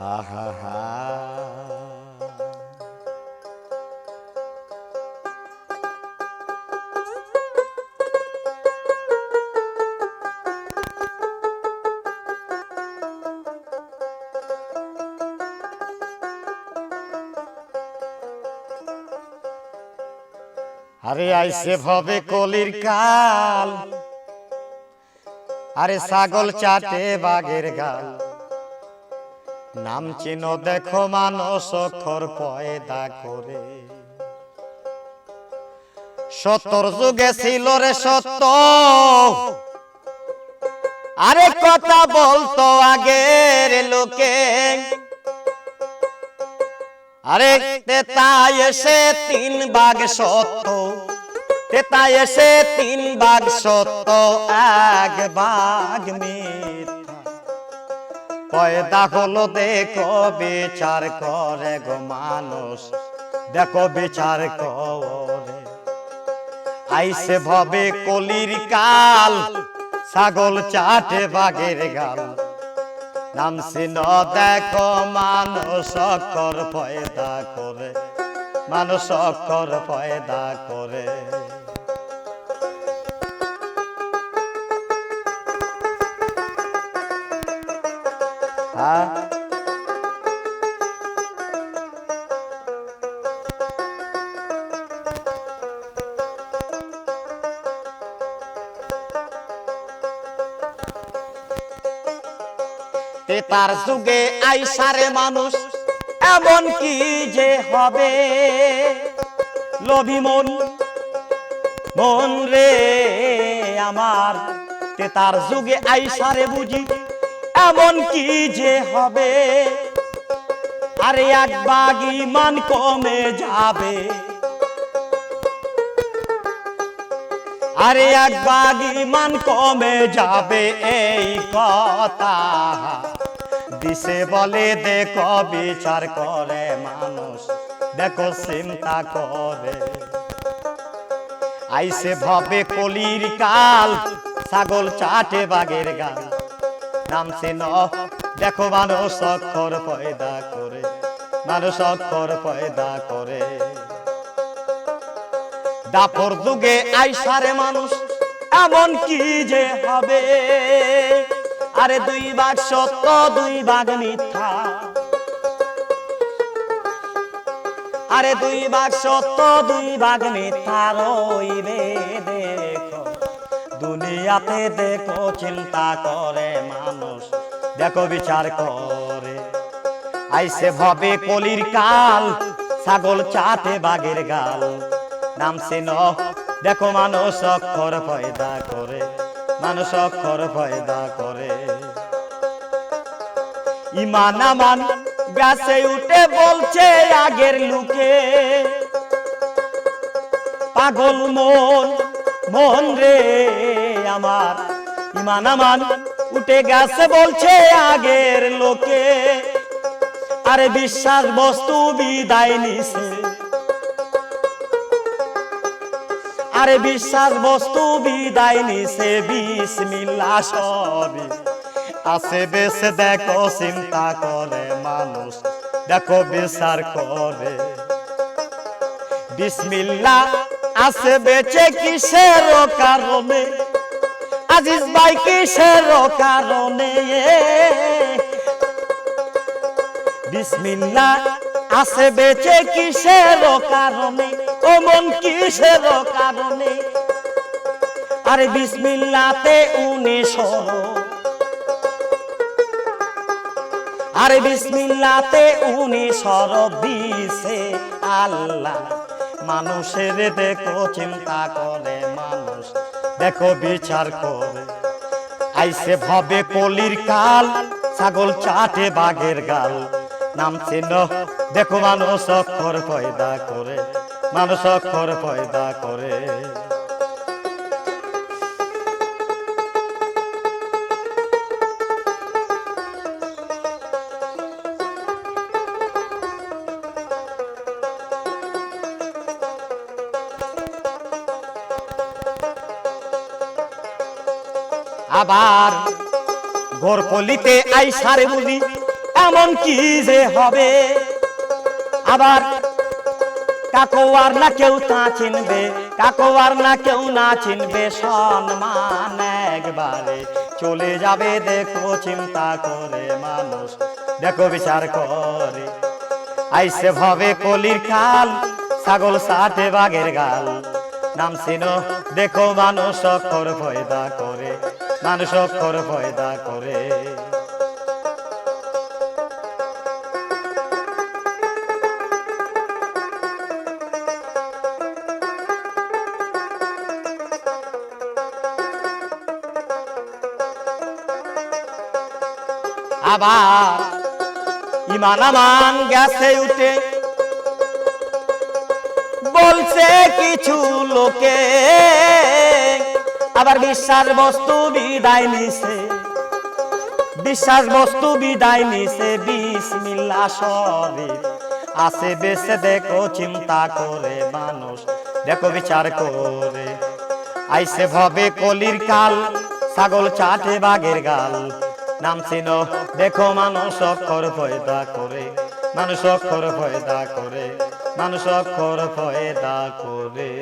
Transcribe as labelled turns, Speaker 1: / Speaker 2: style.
Speaker 1: হা হা হা আরে আইসে ভবে কলির কাল। আরে ছাগল চাটে বাগের গাল। নাম চিনো দেখো মানস অক্ষর পয়দা করে। সত্তর যুগে ছিল রে সত্য। আরে কথা বলতো আগের লোকে। আরে তেতাই এসে তিন বাঘ সত্য। তেতাই এসে তিন বাঘ সত্য, এক বাঘ মিথ্যা। পয়দা হলো দেখো, বিচার করে গো মানুষ। দেখো, বিচার করে। আইসে ভবে কলির কাল, ছাগল চাটে বাঘের গাল। নাম সিন দেখো, মানুষ অক্ষর পয়দা করে। মানুষ অক্ষর পয়দা করে। হ্যাঁ তার যুগে আইসারে মানুষ, এমন কি যে হবে? লোভী মন মন রে আমার। তে তার যুগে আইসারে বুঝি এমন কি যে হবে? আরে এক বাগি মান কমে যাবে। আরে এক বাগি মান কমে যাবে, এই কথা দিশে বলে দেখো, বিচার করে মানুষ। দেখো চিন্তা করে। আইসে ভাবে কলির কাল, ছাগল চাটে বাগের গাল। নামছে ন। দেখো মানুষ অক্ষর পয়দা করে, মানুষ অক্ষর পয়দা করে। দাপর যুগে আইসারে মানুষ, এমন কি যে হবে? আরে দুই ভাগ সত্য, দুই ভাগ মিথ্যা। আরে দুই ভাগ সত্য, দুই ভাগ মিথ্যা রইবে দেখো দুনিয়াতে দেখো চিন্তা করে মানুষ, দেখো বিচার করে। আইসে ভবে কলির কাল, ছাগল চাটে বাগের গাল। নামছে ন দেখো মানুষ অক্ষর পয়দা করে, মানুষ অক্ষর পয়দা করে। ইমান আমান গাছে উঠে বলছে আগের লুকে। পাগল মন মন রে আমার, ইমান আমান উঠে গেছে বলছে আগের লোকে। আরে বিশ্বাস, বস্তু বিদায় নিছে। আরে বিশ্বাস, বস্তু বিদায় নিছে বিসমিল্লা সবই। আছে বেশ দেখো, চিন্তা করে মানুষ, দেখো বিচার করে। বিসমিল্লা আছে বেঁচে কিসের কারণে? আজিজ ভাই, কিসের কারণে? বিসমিল্লা, আছে বেঁচে কিসের কারণে? ও মন কিসের কারণে? আরে বিসমিল্লাতে উনি সরো আরে বিসমিল্লাতে উনি সরব দিছে আল্লাহ। মানুষের দেখো, চিন্তা করে মানুষ। দেখো, বিচার করে। আইসে ভাবে কলির কাল, ছাগল চাটে বাঘের গাল। নাম চিহ্ন, দেখো মানুষ অক্ষর পয়দা করে। মানুষ অক্ষর পয়দা করে। আবার গোরকলিতে আইসারে বলি, এমন কি যে হবে? আবার কাকো আর না কেউ তা চিনবে, কাকো আর না কেউ না চিনবে সম্মান একবারে। চলে যাবে দেখো চিন্তা করে মানুষ, দেখো বিচার করে। আইসে ভাবে কলির কাল, ছাগল সাথে বাঘের গাল। নাম দেখো মানুষ অক্ষর ফয়দা করে। মানুষ অক্ষর ফয়দা করে। আবার গেছে উঠে। বলছে কিছু লোকে আবার বিশ্বাস বস্তু বিদায় নিছে। বিশ্বাস বস্তু বিদায় নিছে বিসমিল্লা শরীফ আছে বেছে দেখো, চিন্তা করে মানুষ, দেখো বিচার করে। আইসে ভবে কলির কাল, ছাগল চাটে বাগের গাল। নাম চিনো দেখো মানুষ অক্ষর ফয়দা করে। মানুষ অক্ষর ফয়দা করে। মানুষ অক্ষর ফয়দা করে।